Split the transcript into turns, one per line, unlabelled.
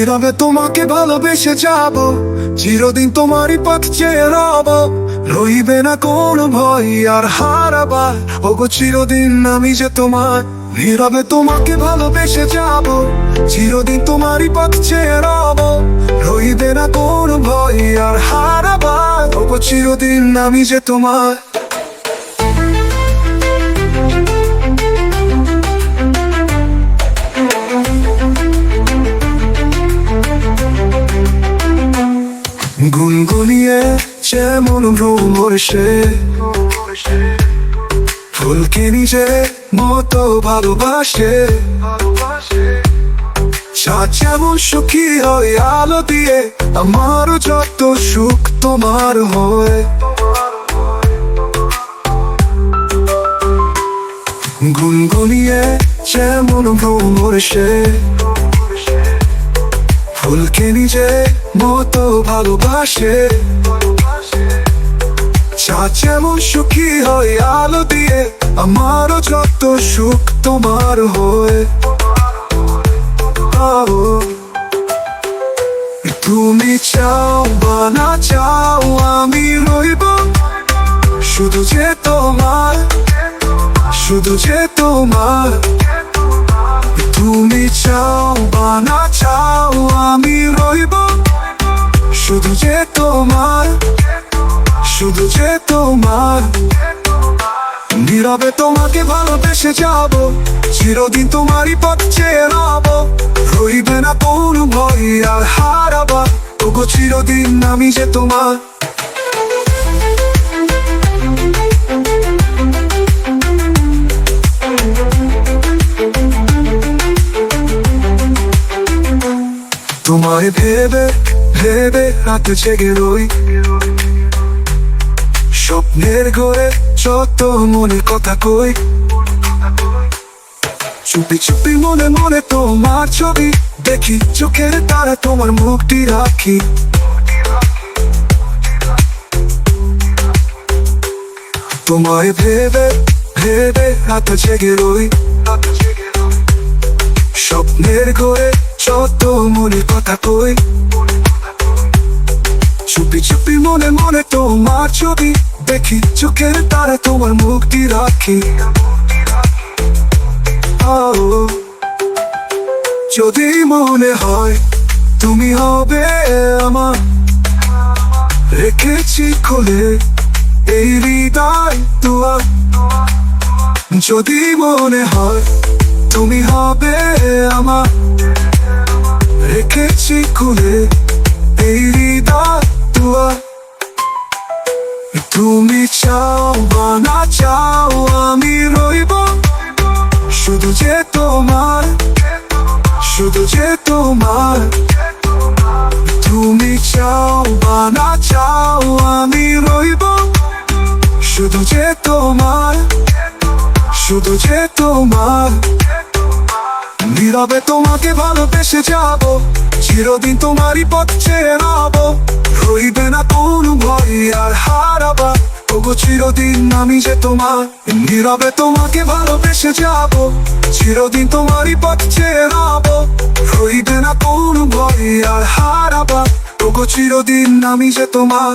নীরবে তোমাকে ভালোবেসে যাব? চিরদিন তোমারই পথ চেয়ে রব। রইবে না কোনো ভয় আর হারাবার ওগো, চিরদিন আমি যে তোমার নীরবে তোমাকে ভালোবেসে যাব। চিরদিন তোমারই পথ চেয়ে রব। রইবে না কোনো ভয় আর হারাবার ওগো, চিরদিন আমি যে তোমার যেমন ভ্রমর সে? নিজে মতো ভালোবাসে। চাঁদ যেমন সুখী হয়, আলো দিয়ে আমারও যত সুখ তোমার হয়। গুনগুনিয়ে যেমন ভ্রমর সে। ফুলকে নিজে মতো ভালোবাসে। চাঁদ যেমন সুখী হয় আলো দিয়ে, আমারও যত সুখ তোমার হয়। তুমি চাও বা না চাও, আমি রইব শুধু যে তোমার, শুধু যে তোমার। তুমি চাও বা না চাও, আমি রইব শুধু যে তোমার। শুধু যে তোমার। নীরবে তোমাকে ভালোবেসে যাব, চিরদিন তোমারই পথ রব রইবে না কোনো ভয় আর হারাবা ওগো চিরদিন আমি যে তোমার। তোমায় ভেবে ভেবে রাত জেগে রই। স্বপ্নের ঘরে যত মনে কথা কই। চুপি চুপি মনে মনে তোমার ছবি দেখি, চোখের তারা তোমার মুখটি রাখি। তোমায় ভেবে ভেবে রাত জেগে রই। স্বপ্নের ঘরে যত মনে কথা কই। চুপি চুপি মনে মনে তোমার ছবি দেখি। চোখের তারা তোমার মুক্তি রাখি। যদি মনে হয় তুমি হবে আমার। রেখেছি খুলে এই হৃদয় দুয়ার যদি মনে হয় তুমি হবে আমার। রেখেছি খুলে তোমার। তুমি চাও বা না চাও, আমি রইব শুধু যে তোমার, শুধু যে তোমার। নীরবে তোমাকে ভালোবেসে যাব, চিরদিন তোমারই পথ চেয়ে রইবে না কোনো ভয় আর হারাবা ওগো চিরদিন আমি যে তোমার নীরবে তোমাকে ভালোবেসে যাব, চিরদিন তোমারই পথে রব। রইবে না কোনো ভয় আর হারাবা তবু চিরদিন আমি যে তোমার